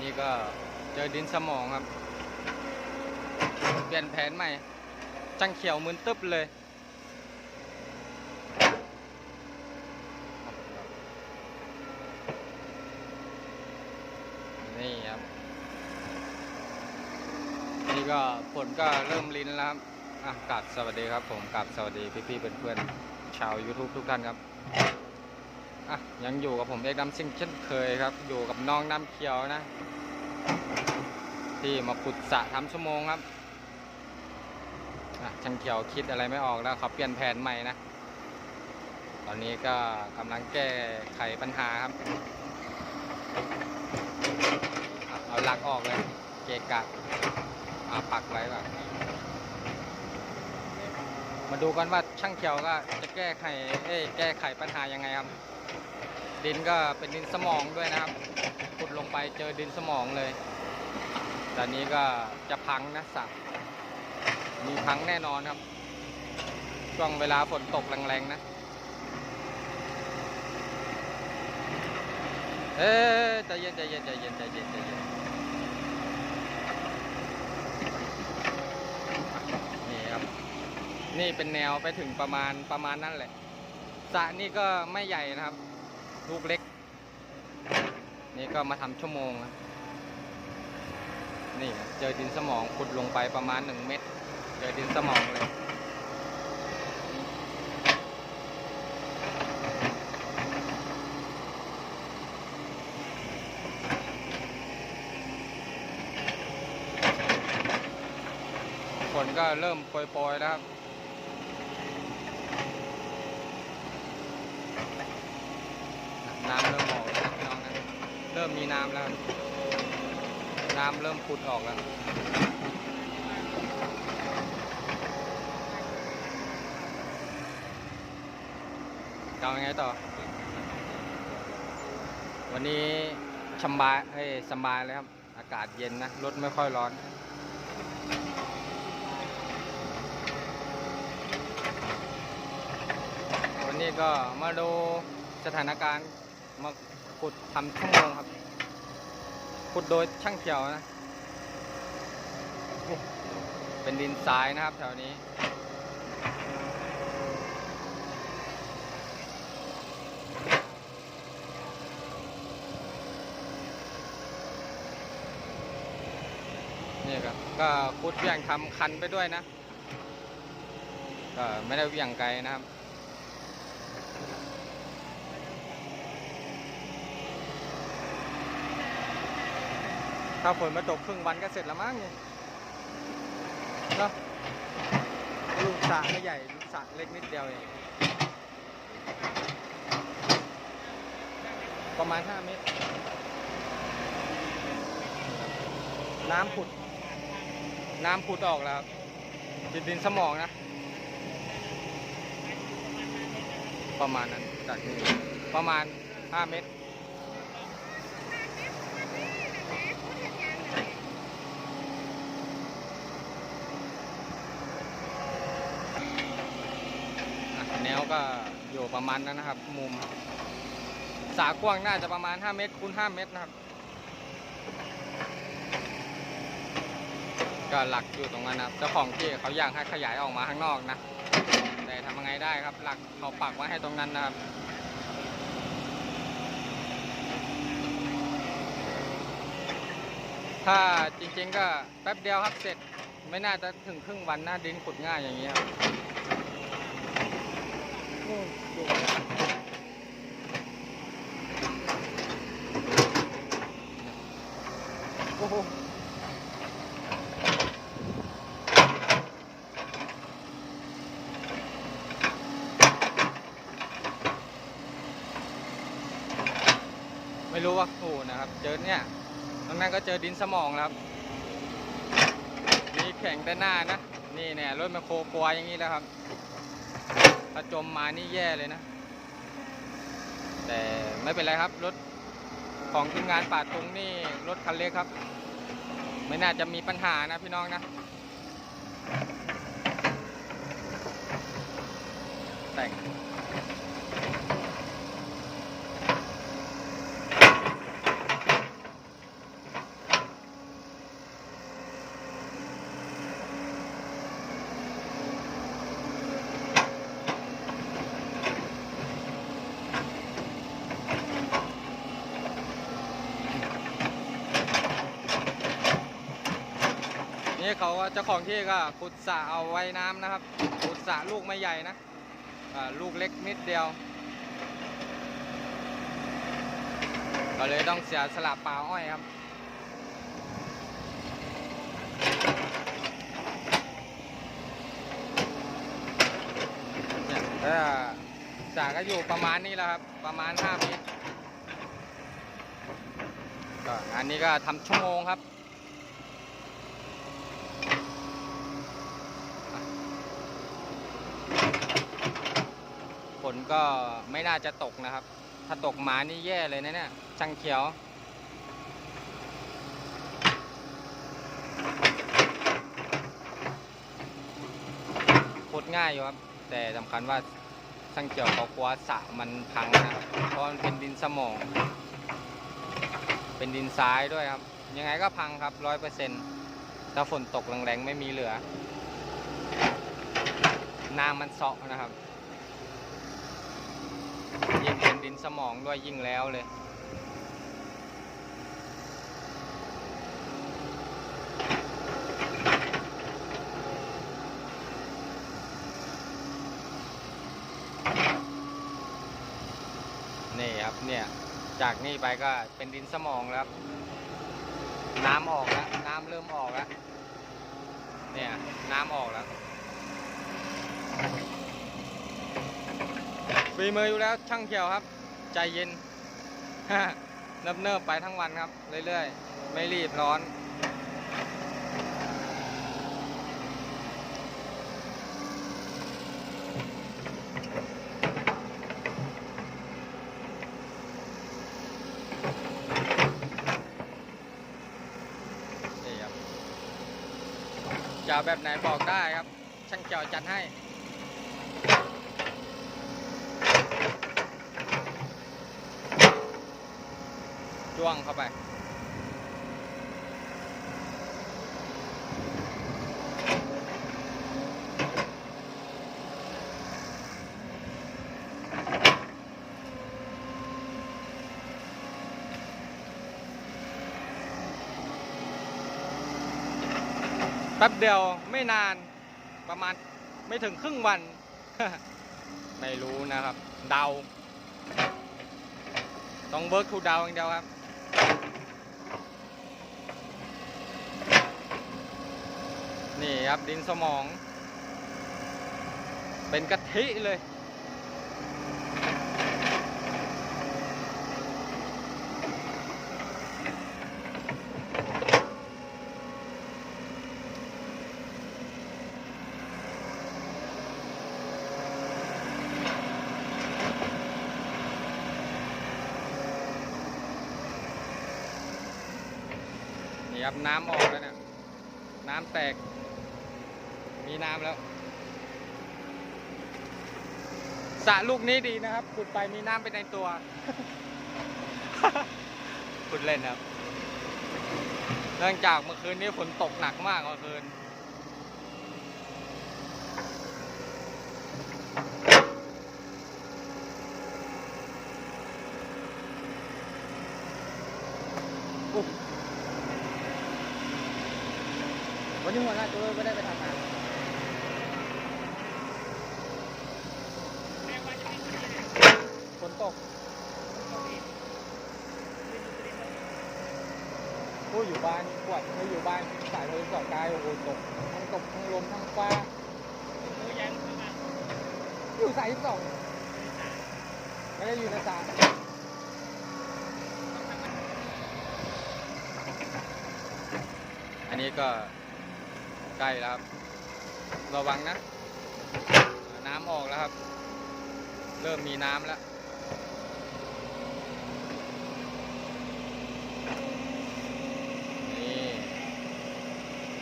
นี่ก็เจอดินสมองครับ เปลี่ยนแผนใหม่ จังเขียวมึนตึ๊บเลย นี่ครับ นี่ก็ฝนก็เริ่มลิ้นแล้วครับอะกราบสวัสดีครับผมกราบสวัสดีพี่ๆเพื่อนๆชาว YouTube ทุกท่านครับอะยังอยู่กับผมเอกดำซิงเช่นเคยครับ อยู่กับน้องน้ำเขียวนะ ที่มาขุดสระทำชั่วโมงครับช่างเขียวคิดอะไรไม่ออกแล้วเขาเปลี่ยนแผนใหม่นะ ตอนนี้ก็กำลังแก้ไขปัญหาครับ เอาหลักออกเลย เกะกะอาปักไว้ก่อนมาดูกันว่าช่างเขียวก็จะแก้ไขเอ้แก้ไขปัญหายังไงครับ ดินก็เป็นดินสมองด้วยนะครับขุดลงไปเจอดินสมองเลย ตอนนี้ก็จะพังนะสระมีพังแน่นอนครับ ช่วงเวลาฝนตกแรงๆนะ เอ้ยใจเย็นใจเย็นใจเย็นใจเย็นใจเย็นนี่ครับ นี่เป็นแนวไปถึงประมาณประมาณนั่นแหละสระนี่ก็ไม่ใหญ่นะครับ ลูกเล็ก นี่ก็มาทำชั่วโมงครับนี่เจอดินสมองขุดลงไปประมาณหนึ่งเมตร เจอดินสมองเลยฝนก็เริ่มโปรยๆแล้วครับ น้ำเริ่มออกแล้วนะพี่น้องนะ เริ่มมี น้ำแล้วครับน้ำเริ่มผุดออกแล้วจะเอายังไงต่อ วันนี้ชำบายเอ้ยสบายเลยครับ อากาศเย็นนะ รถไม่ค่อยร้อนวันนี้ก็มาดูสถานการณ์มาขุดทำชั่วโมงครับ ขุดโดยช่างเขียวนะ เป็นดินทรายนะครับแถวนี้ นี่ครับ ก็ขุดเวี่ยงทำคันไปด้วยนะ ก็ไม่ได้เวี่ยงไกลนะครับ ถ้าฝนมาตกครึ่งวันก็เสร็จแล้วมั้งเนี่ยเนาะลูกสระไม่ใหญ่ลูกสระเล็กนิดเดียวเองประมาณ 5 เมตร น้ำผุด น้ำผุดออกแล้วครับจิตดินสมองนะ ประมาณนั้นจากนี้ประมาณ 5 เมตร อะแนวก็อยู่ประมาณนั้นนะครับ มุม สากว้างน่าจะประมาณ 5 เมตรคูณ5เมตรนะครับ ก็หลักอยู่ตรงนั้นนะครับเจ้าของที่เขาอยากให้ขยายออกมาข้างนอกนะ แต่ทำยังไงได้ครับ หลักเขาปักไว้ให้ตรงนั้นนะครับถ้าจริงๆก็แป๊บเดียวครับเสร็จไม่น่าจะถึงครึ่งวันหน้าดินขุดง่ายอย่างนี้ครับ โอ้โหไม่รู้ว่าโอ้นะครับ เจอเนี่ยตรงนั้นก็เจอดินสมองแล้วครับมีแข่งด้านหน้านะ นี่เนี่ยรถแมคโครกลัวอย่างนี้แล้วครับ ถ้าจมมานี่แย่เลยนะ แต่ไม่เป็นไรครับ รถของทีมงานป่าตุงนี่รถคันเล็กครับ ไม่น่าจะมีปัญหานะพี่น้องนะ แต่ง นี่เขาเจ้าของที่ก็ขุดสระเอาไว้น้ำนะครับ ขุดสระลูกไม่ใหญ่นะลูกเล็กนิดเดียว ก็เลยต้องเสียสละป่าอ้อยครับสระก็อยู่ประมาณนี้แหล้วครับ ประมาณ5เมตรก็อันนี้ก็ทำชั่วโมงครับ ก็ไม่น่าจะตกนะครับ ถ้าตกหมานี่แย่เลยนะเนี่ยช่างเขียว ขุดง่ายอยู่ครับ แต่สำคัญว่าช่างเขียวเขากลัวสระมันพังนะครับเพราะมันเป็นดินสมอง เป็นดินทรายด้วยครับ ยังไงก็พังครับร้อยเปอร์เซ็นต์ถ้าฝนตกแรงๆไม่มีเหลือ น้ำมันเซาะนะครับ ยิ่งเป็นดินสมองด้วยยิ่งแล้วเลย นี่ครับเนี่ย จากนี่ไปก็เป็นดินสมองแล้ว น้ำออกแล้ว น้ำเริ่มออกแล้ว เนี่ย น้ำออกแล้ว ฝีมืออยู่แล้วช่างเขียวครับ ใจเย็นเนิบเนิบๆไปทั้งวันครับ เรื่อยๆ ไม่รีบร้อน นี่ครับจะแบบไหนบอกได้ครับ ช่างเกี่ยวจัดให้ จ้วงเข้าไป แป๊บเดียวไม่นานประมาณไม่ถึงครึ่งวัน ไม่รู้นะครับ เดา ต้องเบิร์กทูเดาอย่างเดียวครับ ครับดินสมอง เป็นกะทิเลย นี่ครับน้ำออกแล้วเนี่ย น้ำแตก มีน้ำแล้วสระลูกนี้ดีนะครับขุดไปมีน้ำไปในตัวขุดเล่นครับเนื่องจากเมื่อคืนนี้ฝนตกหนักมากเมื่อคืนวันนี้หัวหน้าตัวไม่ได้ไปทำงาน ฝนต กผู้อยู่บ้านปวดไม่อยู่บ้านสายโทรศัพท์กายโอ้โหตกทั้งตกทั้งลมทั้งฟ้าอยู่สายที่สองไม่ได้อยู่ในสายอันนี้ก็ใกล้แล้วครับ ระวังนะ น้ำออกแล้วครับ เริ่มมีน้ำแล้ว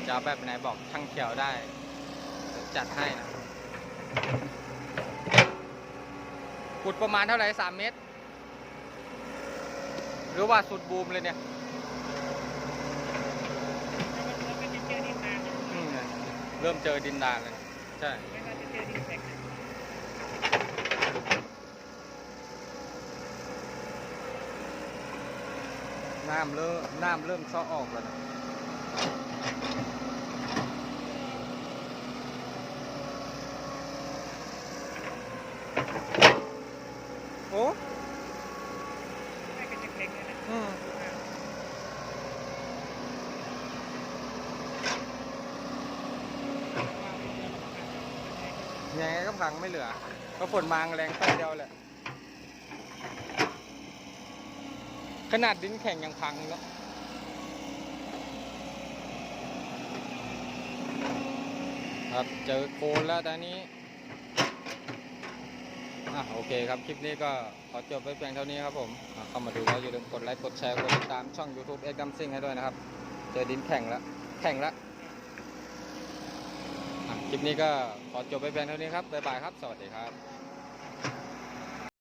จะเอาแบบไหนบอกช่างเขียวได้จัดให้นะขุดประมาณเท่าไหร่สามเมตร หรือว่าสุดบูมเลยเนี่ยเริ่มเจอดินดานเลยใช่น้ำเริ่มน้ำเริ่มซ้อออกแล้วนะางหลังไม่เหลือก็ฝนมาแรงแป๊บเดียวแหละ ขนาดดินแข็งยังพังเนาะครับเจอโคลนแล้วตอนนี้อะโอเคครับ คลิปนี้ก็ขอจบไว้เพียงเท่านี้ครับผมอะเข้ามาดูแล้วอย่าลืมกดไลค์ กดแชร์ กดติดตามช่อง YouTube เอ็กดัมซิงให้ด้วยนะครับ เจอดินแข่งแล้ว แข่งแล้ว ลิปนี้ก็ขอจบไปเพียงเท่านี้ครับบ๊ายบายครับ สวัสดีครับ